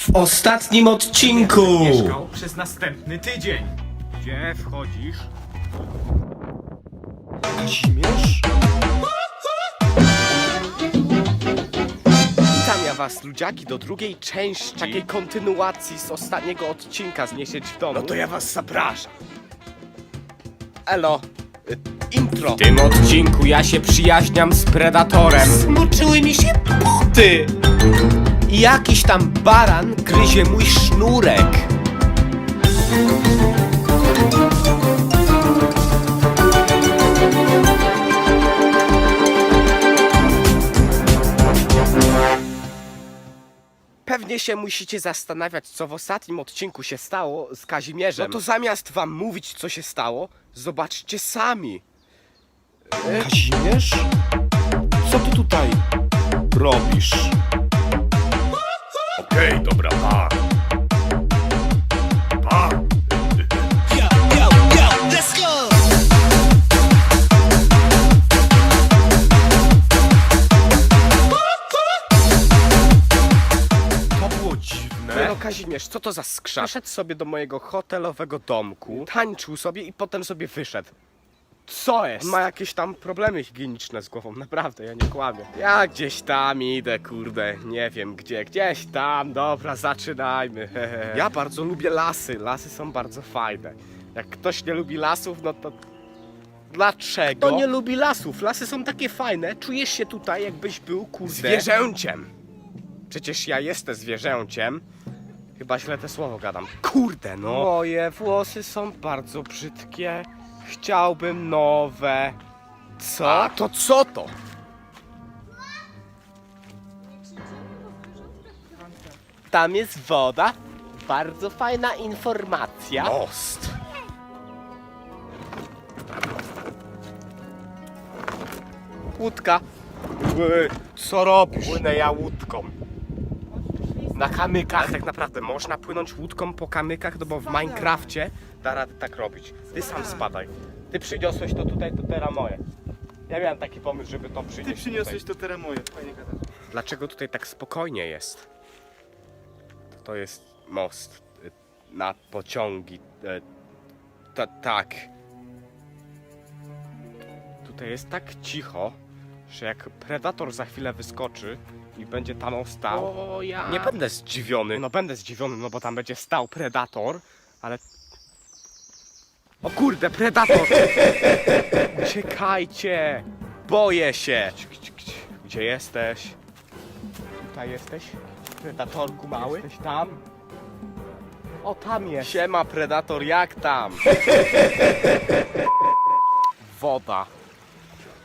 W ostatnim odcinku! mieszkał przez następny tydzień. Gdzie wchodzisz? Kazimierz? Witam ja was, ludziaki, do drugiej części takiej kontynuacji z ostatniego odcinka z Niesieć w domu. No to ja was zapraszam. Elo, y, intro. W tym odcinku ja się przyjaźniam z Predatorem. Zmoczyły mi się buty! Jakiś tam baran gryzie mój sznurek. Pewnie się musicie zastanawiać, co w ostatnim odcinku się stało z Kazimierzem. No to zamiast wam mówić, co się stało, zobaczcie sami. Kazimierz? Co ty tutaj robisz? Okej, dobra, pa. Pa. To było dziwne. No Kazimierz, co to za skrzat? Wszedł sobie do mojego hotelowego domku, tańczył sobie i potem sobie wyszedł. Co jest? Ma jakieś tam problemy higieniczne z głową, naprawdę, ja nie kłamię. Ja gdzieś tam idę, kurde, nie wiem gdzie, gdzieś tam, dobra, zaczynajmy. Ja bardzo lubię lasy, lasy są bardzo fajne. Jak ktoś nie lubi lasów, no to dlaczego? Kto nie lubi lasów? Lasy są takie fajne, czujesz się tutaj jakbyś był, kurde... Zwierzęciem. Przecież ja jestem zwierzęciem. Chyba źle te słowo gadam. Kurde no. Moje włosy są bardzo brzydkie. Chciałbym nowe. Co? A to co to? Tam jest woda. Bardzo fajna informacja. Most. Łódka. Co robisz? Płynę ja łódką. Na kamykach. tak naprawdę można płynąć łódką po kamykach, no bo w Minecrafcie da radę tak robić. Ty sam spadaj. Ty przyniosłeś to tutaj, to teraz moje. Ja miałem taki pomysł, żeby to przynieść. Ty przyniosłeś tutaj. to teraz moje, fajnie gadasz. Dlaczego tutaj tak spokojnie jest? To jest most y, na pociągi. y, Ta, tak. Tutaj jest tak cicho, że jak predator za chwilę wyskoczy i będzie tam stał. O, ja. Nie będę zdziwiony. No będę zdziwiony, no bo tam będzie stał predator, ale. O kurde, predator! Uciekajcie! Boję się! Gdzie jesteś? Tutaj jesteś? Predatorku mały? Jesteś tam? O, tam jest! Siema, predator, jak tam? Woda.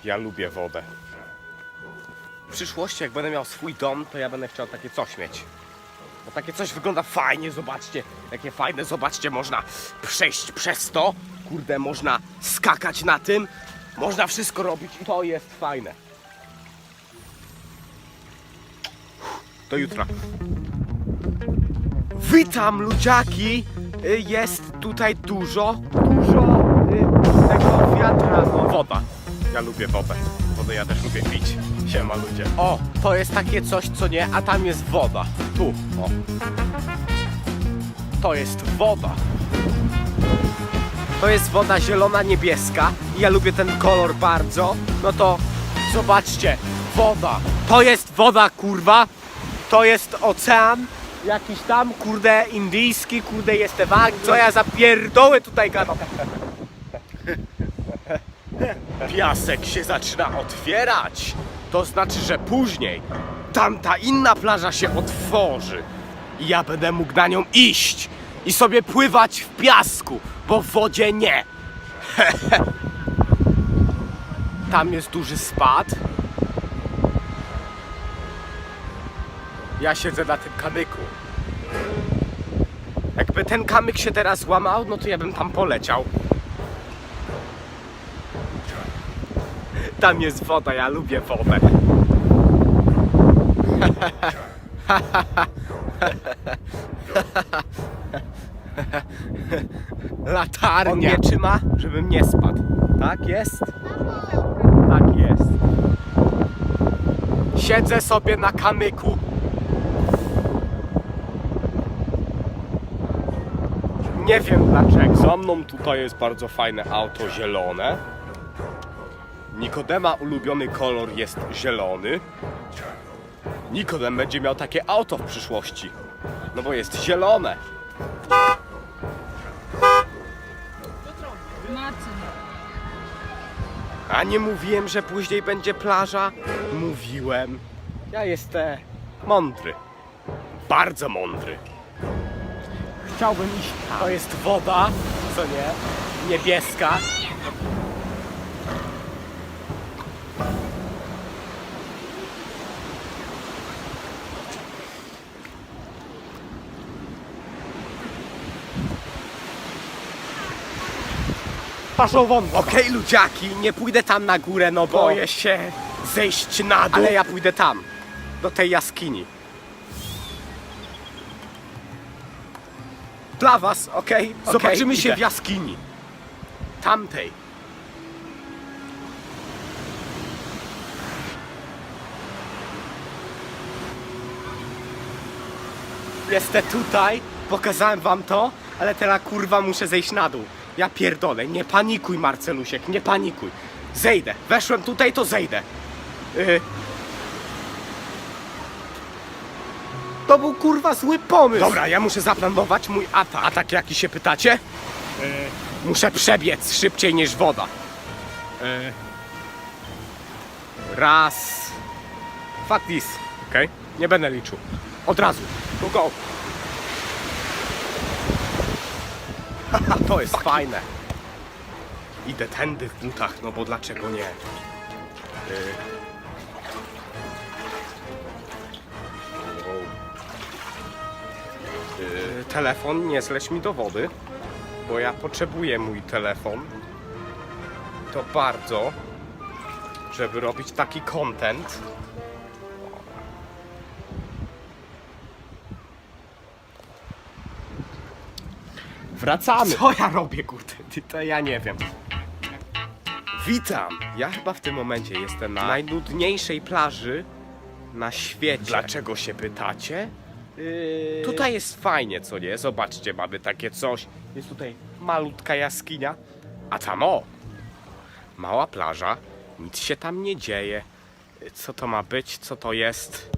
Ja lubię wodę. W przyszłości, jak będę miał swój dom, to ja będę chciał takie coś mieć. Bo takie coś wygląda fajnie, zobaczcie. Jakie fajne, zobaczcie, można przejść przez to. Kurde, można skakać na tym. Można wszystko robić i to jest fajne. Do jutra. Witam ludziaki! Y, Jest tutaj dużo, dużo y, tego wiatra. Woda. Ja lubię wodę. Wodę ja też lubię pić. Siema ludzie. O, to jest takie coś, co nie, a tam jest woda. Tu, o. To jest woda. To jest woda zielona, niebieska. Ja lubię ten kolor bardzo. No to zobaczcie, woda. To jest woda, kurwa. To jest ocean. Jakiś tam, kurde, indyjski, kurde, jest wag. Co ja za pierdoły tutaj gadam? Piasek się zaczyna otwierać. To znaczy, że później tamta inna plaża się otworzy. I ja będę mógł na nią iść i sobie pływać w piasku, bo w wodzie nie. Tam jest duży spad. Ja siedzę na tym kamyku. Jakby ten kamyk się teraz złamał, no to ja bym tam poleciał. Tam jest woda, ja lubię wodę. Latarnia. On mnie trzyma, żebym nie spadł. Tak jest? Tak jest. Siedzę sobie na kamyku. Nie wiem dlaczego. Za mną tutaj jest bardzo fajne auto zielone. Nikodema ulubiony kolor jest zielony. Nikodem będzie miał takie auto w przyszłości. No bo jest zielone. Marcin. A nie mówiłem, że później będzie plaża? Mówiłem. Ja jestem mądry. Bardzo mądry. Chciałbym iść. To jest woda, co nie? Niebieska. Paszą won. Okej, ludziaki, nie pójdę tam na górę, no bo... Boję się zejść na dół. Ale ja pójdę tam, do tej jaskini. Dla was, okej? Okej, Zobaczymy się idę. w jaskini. Tamtej. Jestem tutaj, pokazałem wam to, ale teraz kurwa muszę zejść na dół. Ja pierdolę, nie panikuj Marcelusiek, nie panikuj. Zejdę, weszłem tutaj, to zejdę. Y, To był kurwa zły pomysł. Dobra, ja muszę zaplanować mój atak. Atak jaki się pytacie? E, Muszę przebiec szybciej niż woda. e, Raz. Fuck this. Okej? Nie będę liczył. Od razu. Go, go. To jest fajne. Idę tędy w butach, no bo dlaczego nie? Y. Wow. Y, Telefon nie zleć mi do wody, bo ja potrzebuję mój telefon. To bardzo, żeby robić taki content. Wracamy. Co ja robię, kurde? Ty, To ja nie wiem. Witam! Ja chyba w tym momencie jestem na najnudniejszej plaży na świecie. Dlaczego się pytacie? Yy... Tutaj jest fajnie, co nie? Zobaczcie, mamy takie coś. Jest tutaj malutka jaskinia, a tam o! Mała plaża, nic się tam nie dzieje. Co to ma być? Co to jest?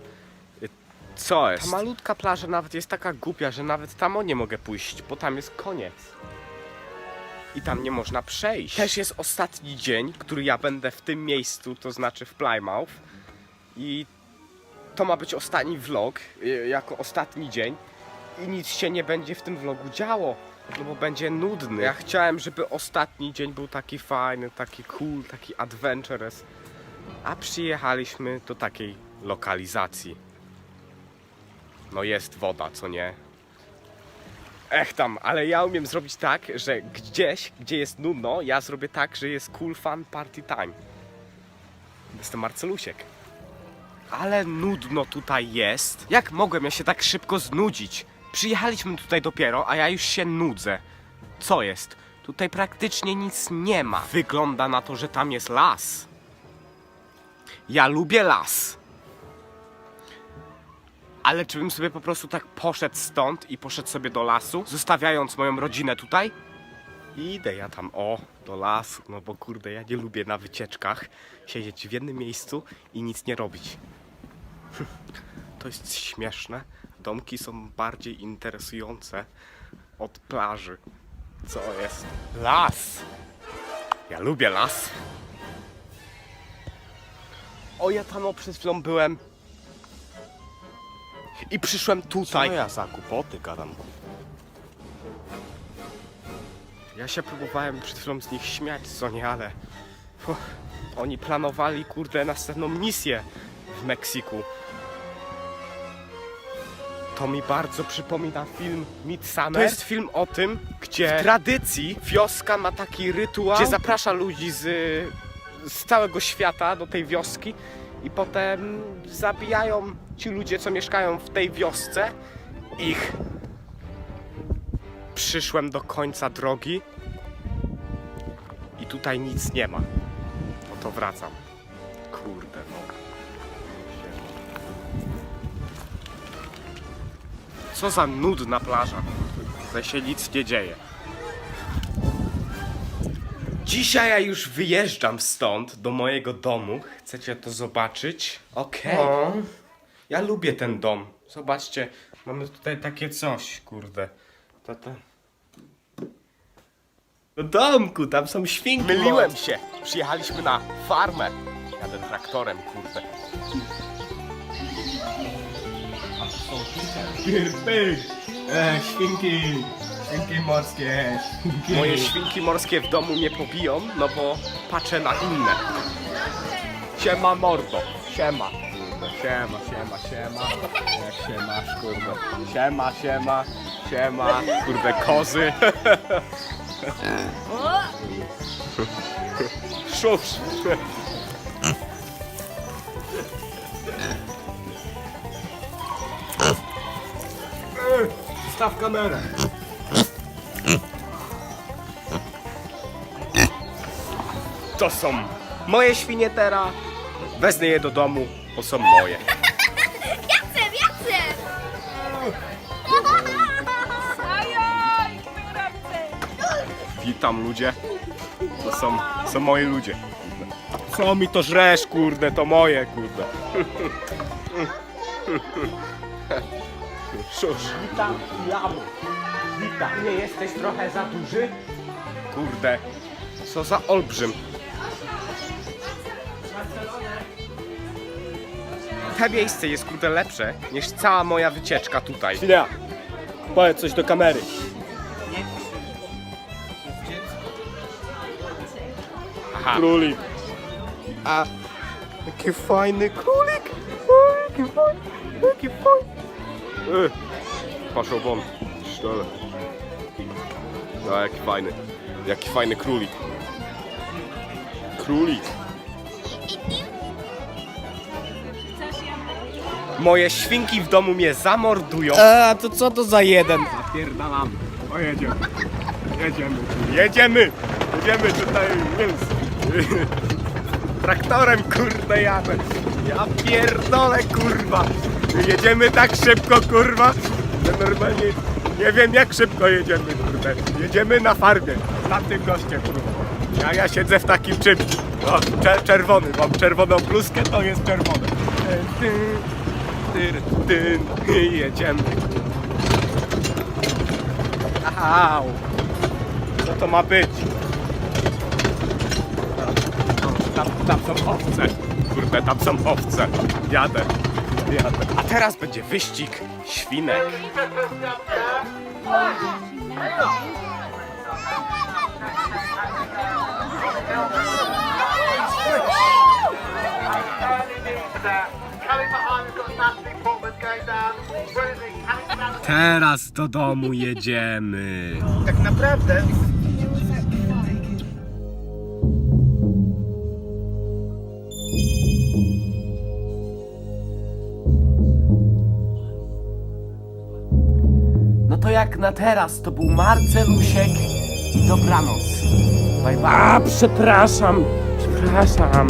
Co jest? Ta malutka plaża nawet jest taka głupia, że nawet tam o nie mogę pójść, bo tam jest koniec. I tam nie można przejść. Też jest ostatni dzień, który ja będę w tym miejscu, to znaczy w Plymouth. I to ma być ostatni vlog, y, jako ostatni dzień. I nic się nie będzie w tym vlogu działo, no bo będzie nudny. Ja chciałem, żeby ostatni dzień był taki fajny, taki cool, taki adventurous. A przyjechaliśmy do takiej lokalizacji. No jest woda, co nie? Ech tam, ale ja umiem zrobić tak, że gdzieś, gdzie jest nudno, ja zrobię tak, że jest cool fun party time. Jestem Marcelusiek. Ale nudno tutaj jest. Jak mogłem ja się tak szybko znudzić? Przyjechaliśmy tutaj dopiero, a ja już się nudzę. Co jest? Tutaj praktycznie nic nie ma. Wygląda na to, że tam jest las. Ja lubię las. Ale czy bym sobie po prostu tak poszedł stąd i poszedł sobie do lasu, zostawiając moją rodzinę tutaj? Idę ja tam, o, do lasu, no bo kurde, ja nie lubię na wycieczkach siedzieć w jednym miejscu i nic nie robić. To jest śmieszne. Domki są bardziej interesujące od plaży. Co jest? Las! Ja lubię las. O, ja tam o, przed chwilą byłem. I przyszłem tutaj. Co ja za głupoty gadam? Ja się próbowałem przed chwilą z nich śmiać, co nie, ale oni planowali, kurde, następną misję w Meksyku. To mi bardzo przypomina film Midsummer. To jest film o tym, gdzie w tradycji wioska ma taki rytuał, gdzie zaprasza ludzi z, z całego świata do tej wioski i potem zabijają ci ludzie, co mieszkają w tej wiosce, ich. Przyszłem do końca drogi i tutaj nic nie ma. No to wracam. Kurde, no. Co za nudna plaża. Tutaj się nic nie dzieje. Dzisiaj ja już wyjeżdżam stąd, do mojego domu. Chcecie to zobaczyć? Okej. O, Ja lubię ten dom. Zobaczcie, mamy tutaj takie coś, kurde. To, to... Do domku, tam są świnki. Myliłem się. Przyjechaliśmy na farmę. Jadę traktorem, kurde. Pyk! E, świnki! Świnki morskie! Moje świnki morskie w domu nie pobiją, no bo patrzę na inne. Siema mordo, siema. Kurde, siema, siema, siema. Jak się masz, kurde. Siema, siema, siema. Kurde, kozy. Szusz. Staw kamerę! To są moje świnie teraz. Wezmę je do domu, bo są moje. Ajaj, która chce? Witam ludzie. To są, są moi ludzie. Co mi to żresz, kurde, to moje, kurde. Szusz. Witam, lamu. Witam. Nie jesteś trochę za duży? Kurde, co za olbrzym. Te miejsce jest kurde lepsze niż cała moja wycieczka tutaj. Świnia, powiedz coś do kamery. Aha. Królik. A jaki fajny królik! O, jaki fajny, jaki fajny. Ech, Poszło won. Szczele. A jaki fajny. Jaki fajny królik. Królik. Moje świnki w domu mnie zamordują. A to co to za jeden? Zapierdalam! O, jedziemy! Jedziemy! Jedziemy! Jedziemy tutaj, więc... Traktorem, kurde, jadę. Ja pierdolę, kurwa. Jedziemy tak szybko, kurwa, że normalnie nie wiem jak szybko jedziemy, kurde. Jedziemy na farmie, za tym gościem, kurwa. Ja, ja siedzę w takim czymś, o, cze- czerwony, mam czerwoną bluzkę, to jest czerwone. Tyn, tyr, tyn, i jedziemy. Au. Co to ma być? Tam, tam są owce. Kurde, tam są owce. Jadę. Jadę. A teraz będzie wyścig świnek. Teraz do domu jedziemy. Tak naprawdę No to jak na teraz, to był Marcelusiek i dobranoc. Bye. A, przepraszam. Przepraszam.